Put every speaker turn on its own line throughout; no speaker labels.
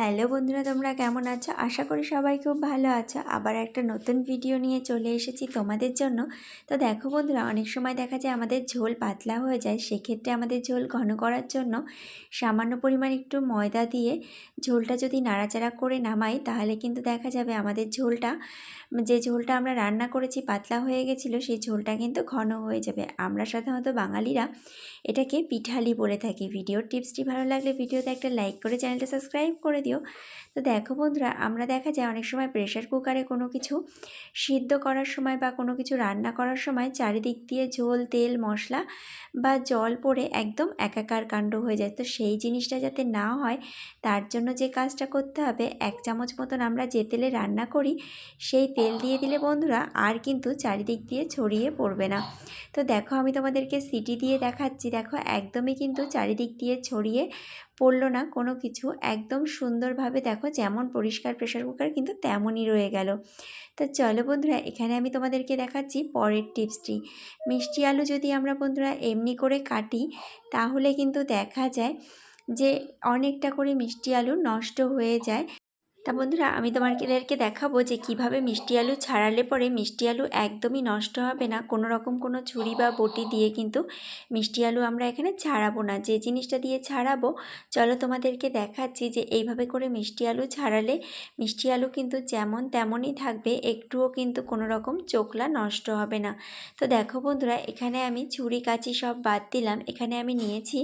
Hello বন্ধুরা, তোমরা কেমন আছো? আশা করি সবাই খুব ভালো আছো। আবার একটা নতুন ভিডিও নিয়ে চলে এসেছি তোমাদের জন্য। তো দেখো বন্ধুরা, অনেক সময় দেখা যায় আমাদের ঝোল পাতলা হয়ে যায়। সেক্ষেত্রে আমাদের ঝোল ঘন করার জন্য সামান্য পরিমাণ একটু ময়দা দিয়ে ঝোলটা যদি নাড়াচাড়া করে নামাই, তাহলে কিন্তু দেখা যাবে আমাদের ঝোলটা, যে ঝোলটা আমরা রান্না করেছি পাতলা হয়ে গেছিল, সেই ঝোলটা কিন্তু ঘন হয়ে যাবে। আমরা সাধারণত বাঙালিরা এটাকে পিঠালি বলে থাকি। ভিডিওর টিপসটি ভালো লাগলে ভিডিওতে একটা লাইক করে চ্যানেলটা সাবস্ক্রাইব করে দিও। তো দেখো বন্ধুরা, আমরা দেখা যায় অনেক সময় প্রেশার কুকারে কোনো কিছু সিদ্ধ করার সময় বা কোনো কিছু রান্না করার সময় চারিদিক দিয়ে ঝোল, তেল, মশলা বা জল পড়ে একদম একাকার কাণ্ড হয়ে যায়। তো সেই জিনিসটা যাতে না হয়, তার জন্য যে কাজটা করতে হবে, এক চামচ মতন আমরা যে তেলে রান্না করি, সেই তেল দিয়ে দিলে বন্ধুরা আর কিন্তু চারিদিক দিয়ে ছড়িয়ে পড়বে না। তো দেখো আমি তোমাদেরকে সিটি দিয়ে দেখাচ্ছি, দেখো একদমই কিন্তু চারিদিক দিয়ে ছড়িয়ে পড়ল না, কোনো কিছু একদম সুন্দরভাবে দেখো যেমন পরিষ্কার প্রেশার কুকার কিন্তু তেমনই রয়ে গেল। তো চলো বন্ধুরা এখানে আমি তোমাদেরকে দেখাচ্ছি পরের টিপসটি। মিষ্টি আলু যদি আমরা বন্ধুরা এমনি করে কাটি, তাহলে কিন্তু দেখা যায় যে অনেকটা করে মিষ্টি আলু নষ্ট হয়ে যায় তা বন্ধুরা, আমি তোমাদেরকে দেখাবো যে কীভাবে মিষ্টি আলু ছাড়ালে পরে মিষ্টি আলু একদমই নষ্ট হবে না। কোনো রকম কোনো ছুরি বা বটি দিয়ে কিন্তু মিষ্টি আলু আমরা এখানে ছাড়াবো না। যে জিনিসটা দিয়ে ছাড়াবো, চলো তোমাদেরকে দেখাচ্ছি যে এইভাবে করে মিষ্টি আলু ছাড়ালে মিষ্টি আলু কিন্তু যেমন তেমনই থাকবে, একটুও কিন্তু কোনো রকম চোখলা নষ্ট হবে না। তো দেখো বন্ধুরা, এখানে আমি ছুরি, কাচি সব বাদ দিলাম। এখানে আমি নিয়েছি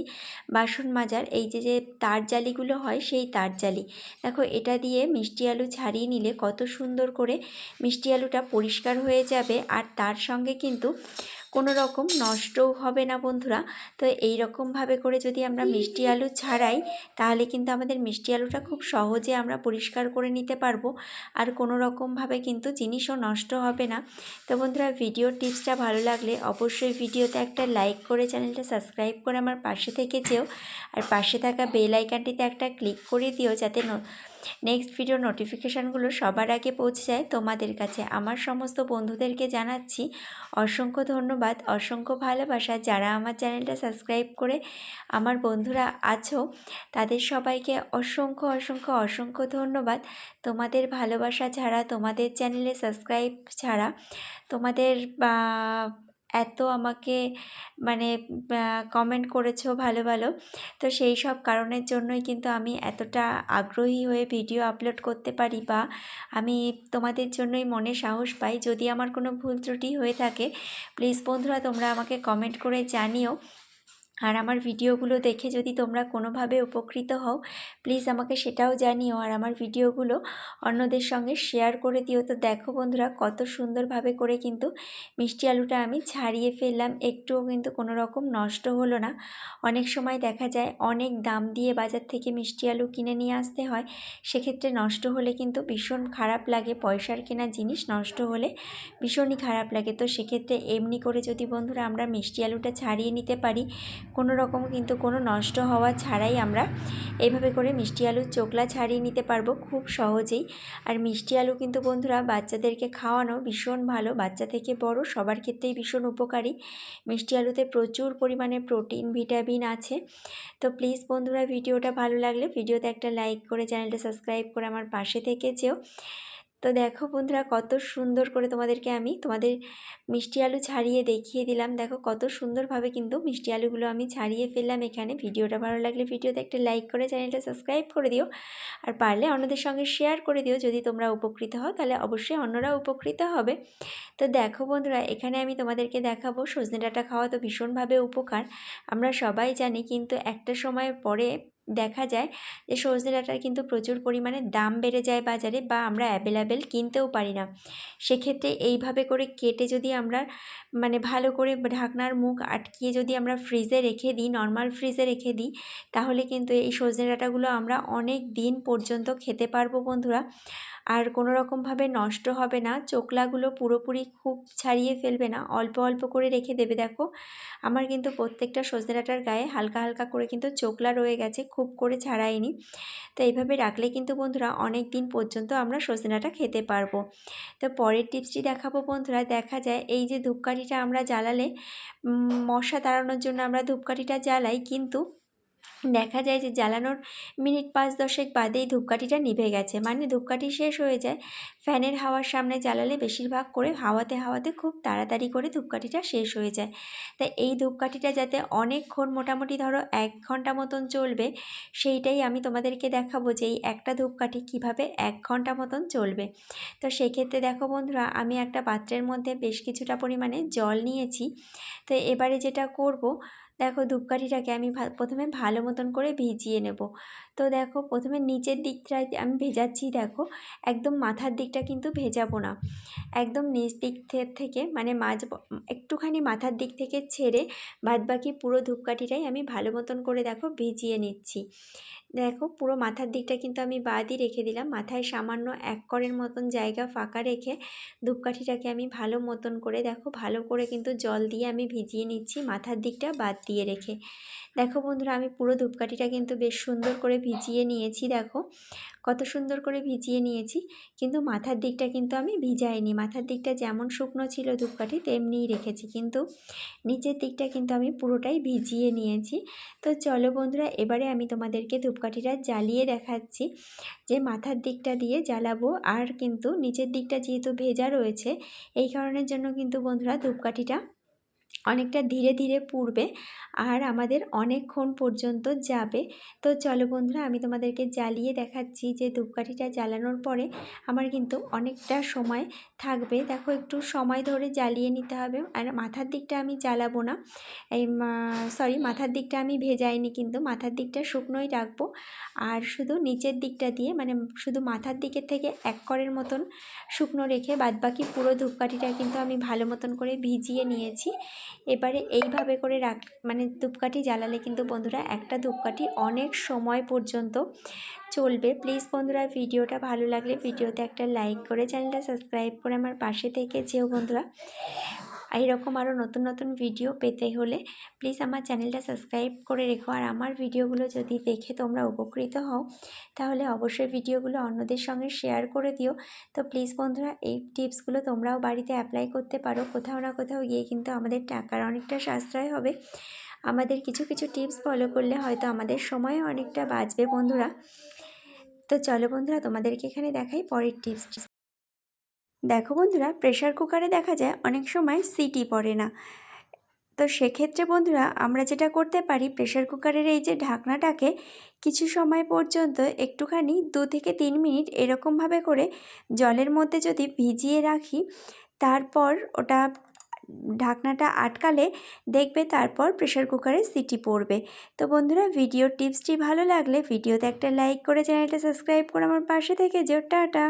বাসন মাজার। এই যে যে তার জালিগুলো হয় সেই তার জালি। দেখো, এটা দিয়ে মিষ্টি আলু ছাড়িয়ে নিলে কত সুন্দর করে মিষ্টি আলুটা পরিষ্কার হয়ে যাবে। আর তার সঙ্গে কিন্তু কোনো রকম নষ্টও হবে না বন্ধুরা। তো এই রকমভাবে করে যদি আমরা মিষ্টি আলু ছাড়াই, তাহলে কিন্তু আমাদের মিষ্টি আলুটা খুব সহজে আমরা পরিষ্কার করে নিতে পারব। আর কোনো রকমভাবে কিন্তু জিনিসও নষ্ট হবে না। তো বন্ধুরা ভিডিও টিপসটা ভালো লাগলে অবশ্যই ভিডিওতে একটা লাইক করে চ্যানেলটা সাবস্ক্রাইব করে আমার পাশে থেকে যেও। আর পাশে থাকা বেল আইকানটিতে একটা ক্লিক করে দিও যাতে নেক্সট ভিডিও নোটিফিকেশানগুলো সবার আগে পৌঁছে যায়। তোমাদের কাছে আমার সমস্ত বন্ধুদেরকে জানাচ্ছি অসংখ্য ধন্যবাদ। অসংখ্য ভালোবাসা। যারা আমার চ্যানেলটা সাবস্ক্রাইব করে আমার বন্ধুরা আছো, তাদের সবাইকে অসংখ্য অসংখ্য অসংখ্য ধন্যবাদ। তোমাদের ভালোবাসা ছাড়া, তোমাদের চ্যানেলে সাবস্ক্রাইব ছাড়া, তোমাদের এত আমাকে মানে কমেন্ট করেছ ভালো ভালো। তো সেই সব কারণের জন্যই কিন্তু আমি এতটা আগ্রহী হয়ে ভিডিও আপলোড করতে পারি বা আমি তোমাদের জন্যই মনে সাহস পাই। যদি আমার কোনো ভুল ত্রুটি হয়ে থাকে প্লিজ বন্ধুরা তোমরা আমাকে কমেন্ট করে জানিও। আর আমার ভিডিওগুলো দেখে যদি তোমরা কোনোভাবে উপকৃত হও প্লিজ আমাকে সেটাও জানিও। আর আমার ভিডিওগুলো অন্যদের সঙ্গে শেয়ার করে দিও। তো দেখো বন্ধুরা, কত সুন্দরভাবে করে কিন্তু মিষ্টি আলুটা আমি ছাড়িয়ে ফেললাম। একটুও কিন্তু কোনো রকম নষ্ট হলো না। অনেক সময় দেখা যায়, অনেক দাম দিয়ে বাজার থেকে মিষ্টি আলু কিনে নিয়ে আসতে হয়। সেক্ষেত্রে নষ্ট হলে কিন্তু ভীষণ খারাপ লাগে। পয়সার কেনা জিনিস নষ্ট হলে ভীষণই খারাপ লাগে। তো সেক্ষেত্রে এমনি করে যদি বন্ধুরা আমরা মিষ্টি আলুটা ছাড়িয়ে নিতে পারি কোনো রকম কিন্তু কোনো নষ্ট হওয়া ছাড়াই আমরা এইভাবে করে মিষ্টি আলুর চোকলা ছাড়িয়ে নিতে পারব খুব সহজেই। আর মিষ্টি আলু কিন্তু বন্ধুরা বাচ্চাদেরকে খাওয়ানো ভীষণ ভালো, বাচ্চা থেকে বড় সবার ক্ষেত্রেই ভীষণ উপকারী। মিষ্টি আলুতে প্রচুর পরিমাণে প্রোটিন, ভিটামিন আছে। তো প্লিজ বন্ধুরা ভিডিওটা ভালো লাগলে ভিডিওতে একটা লাইক করে চ্যানেলটা সাবস্ক্রাইব করে আমার পাশে থেকে যেও। তো দেখো বন্ধুরা কত সুন্দর করে তোমাদেরকে আমি তোমাদের মিষ্টি আলু ছাড়িয়ে দেখিয়ে দিলাম। দেখো কত সুন্দরভাবে কিন্তু মিষ্টি আলুগুলো আমি ছাড়িয়ে ফেললাম এখানে। ভিডিওটা ভালো লাগলে ভিডিওতে একটা লাইক করে চ্যানেলটা সাবস্ক্রাইব করে দিও। আর পারলে অন্যদের সঙ্গে শেয়ার করে দিও যদি তোমরা উপকৃত হও, তাহলে অবশ্যই অন্যরা উপকৃত হবে। তো দেখো বন্ধুরা, এখানে আমি তোমাদেরকে দেখাবো সজনে ডাঁটা খাওয়া তো ভীষণভাবে উপকার। আমরা সবাই জানি কিন্তু একটা সময় পরে দেখা যায় যে সজনে ডাঁটার কিন্তু প্রচুর পরিমাণে দাম বেড়ে যায় বাজারে বা আমরা অ্যাভেলেবেল কিনতেও পারি না। সেক্ষেত্রে এইভাবে করে কেটে যদি আমরা মানে ভালো করে ঢাকনার মুখ আটকিয়ে যদি আমরা ফ্রিজে রেখে দিই নর্মাল ফ্রিজে রেখে দিই, তাহলে কিন্তু এই সজনে ডাঁটাগুলো আমরা অনেক দিন পর্যন্ত খেতে পারব বন্ধুরা। আর কোনো রকমভাবে নষ্ট হবে না চোকলাগুলো পুরোপুরি খুব ছাড়িয়ে ফেলবে না, অল্প অল্প করে রেখে দেবে। দেখো, আমার কিন্তু প্রত্যেকটা সজনে ডাঁটার গায়ে হালকা হালকা করে কিন্তু চোকলা রয়ে গেছে খুব করে ছাড়াইনি। তো এইভাবে রাখলে কিন্তু বন্ধুরা অনেক দিন পর্যন্ত আমরা সজনাটা খেতে পারব। তো পরের টিপসটি দেখাবো বন্ধুরা। দেখা যায় এই যে ধূপকাঠিটা আমরা জ্বালালে মশা তাড়ানোর জন্য আমরা ধূপকাঠিটা জ্বালাই, কিন্তু দেখা যায় যে জ্বালানোর মিনিট পাঁচ দশেক বাদেই ধূপকাঠিটা নিভে গেছে। মানে ধূপকাঠি শেষ হয়ে যায়, ফ্যানের হাওয়ার সামনে জ্বালালে বেশিরভাগ করে হাওয়াতে হাওয়াতে খুব তাড়াতাড়ি করে ধূপকাঠিটা শেষ হয়ে যায়। তাই এই ধূপকাঠিটা যাতে অনেকক্ষণ মোটামুটি ধরো এক ঘণ্টা মতন চলবে, সেইটাই আমি তোমাদেরকে দেখাবো যে এই একটা ধূপকাঠি কীভাবে এক ঘণ্টা মতন চলবে। তো সেক্ষেত্রে দেখো বন্ধুরা, আমি একটা পাত্রের মধ্যে বেশ কিছুটা পরিমাণে জল নিয়েছি। তো এবারে যেটা করব দেখো ধূপকাঠিটাকে আমি প্রথমে ভালো মতন করে ভিজিয়ে নেব। তো দেখো প্রথমে নিচের দিকটায় আমি ভেজাচ্ছি দেখো, একদম মাথার দিকটা কিন্তু ভেজাবো না। একদম নিচ দিক থেকে মানে মাঝ একটুখানি মাথার দিক থেকে ছেড়ে বাদবাকি পুরো ধূপকাঠিটাই আমি ভালো মতন করে দেখো ভিজিয়ে নিচ্ছি। দেখো পুরো মাথার দিকটা কিন্তু আমি বাদই রেখে দিলাম, মাথায় সামান্য এক করের মতন জায়গা ফাঁকা রেখে ধূপকাঠিটাকে আমি ভালো মতন করে দেখো, ভালো করে কিন্তু জল দিয়ে আমি ভিজিয়ে নিচ্ছি, মাথার দিকটা বাদ দিয়ে রেখে। দেখো বন্ধুরা, আমি পুরো ধূপকাঠিটা কিন্তু বেশ সুন্দর করে ভিজিয়ে নিয়েছি, দেখো। কত সুন্দর করে ভিজিয়ে নিয়েছি, কিন্তু মাথার দিকটা কিন্তু আমি ভিজাইনি। মাথার দিকটা যেমন শুকনো ছিল ধূপকাঠি, তেমনিই রেখেছি, কিন্তু নিচের দিকটা কিন্তু আমি পুরোটাই ভিজিয়ে নিয়েছি। তো চলো বন্ধুরা, এবারে আমি তোমাদেরকে ধূপকাঠিটা জ্বালিয়ে দেখাচ্ছি, যে মাথার দিকটা দিয়ে জ্বালাবো আর কিন্তু নিচের দিকটা যেহেতু ভেজা রয়েছে, এই কারণের জন্য কিন্তু বন্ধুরা ধূপকাঠিটা অনেকটা ধীরে ধীরে পুড়বে আর আমাদের অনেকক্ষণ পর্যন্ত যাবে। তো চলো বন্ধুরা, আমি তোমাদেরকে জ্বালিয়ে দেখাচ্ছি যে ধূপকাঠিটা জ্বালানোর পরে আমার কিন্তু অনেকটা সময় থাকবে। দেখো, একটু সময় ধরে জ্বালিয়ে নিতে হবে আর মাথার দিকটা আমি জ্বালাবো না। এই সরি মাথার দিকটা আমি ভেজাইনি কিন্তু, মাথার দিকটা শুকনোই রাখব। আর শুধু নিচের দিকটা দিয়ে মানে শুধু মাথার দিকের থেকে এক করের মতন শুকনো রেখে বাদবাকি পুরো ধূপকাঠিটা কিন্তু আমি ভালো মতন করে ভিজিয়ে নিয়েছি। এবারে এইভাবে করে রাখ মানে ধূপকাঠি জ্বালালে কিন্তু বন্ধুরা একটা ধূপকাঠি অনেক সময় পর্যন্ত চলবে। প্লিজ বন্ধুরা, ভিডিওটা ভালো লাগলে ভিডিওতে একটা লাইক করে চ্যানেলটা সাবস্ক্রাইব করে আমার পাশে থেকে যেও বন্ধুরা। এইরকম আরও নতুন নতুন ভিডিও পেতে হলে প্লিজ আমার চ্যানেলটা সাবস্ক্রাইব করে রেখো। আর আমার ভিডিওগুলো যদি দেখে তোমরা উপকৃত হও, তাহলে অবশ্যই ভিডিওগুলো অন্যদের সঙ্গে শেয়ার করে দিও। তো প্লিজ বন্ধুরা, এই টিপসগুলো তোমরাও বাড়িতে অ্যাপ্লাই করতে পারো। কোথাও না কোথাও গিয়ে কিন্তু আমাদের টাকার অনেকটা সাশ্রয় হবে। আমাদের কিছু কিছু টিপস ফলো করলে হয়তো আমাদের সময়ও অনেকটা বাঁচবে বন্ধুরা। তো চলো বন্ধুরা, তোমাদেরকে এখানে দেখাই পরের টিপস দেখো বন্ধুরা প্রেশার কুকারে দেখা যায় অনেক সময় সিটি পড়ে না। তো সেক্ষেত্রে বন্ধুরা, আমরা যেটা করতে পারি প্রেশার কুকারের এই যে ঢাকনাটাকে কিছু সময় পর্যন্ত একটুখানি দু থেকে তিন মিনিট এরকমভাবে করে জলের মধ্যে যদি ভিজিয়ে রাখি, তারপর ওটা ঢাকনাটা আটকালে দেখবে তারপর প্রেশার কুকারে সিটি পড়বে। তো বন্ধুরা, ভিডিওর টিপসটি ভালো লাগলে ভিডিওতে একটা লাইক করে চ্যানেলটা সাবস্ক্রাইব করে আমার পাশে থেকে যেও, টাটা।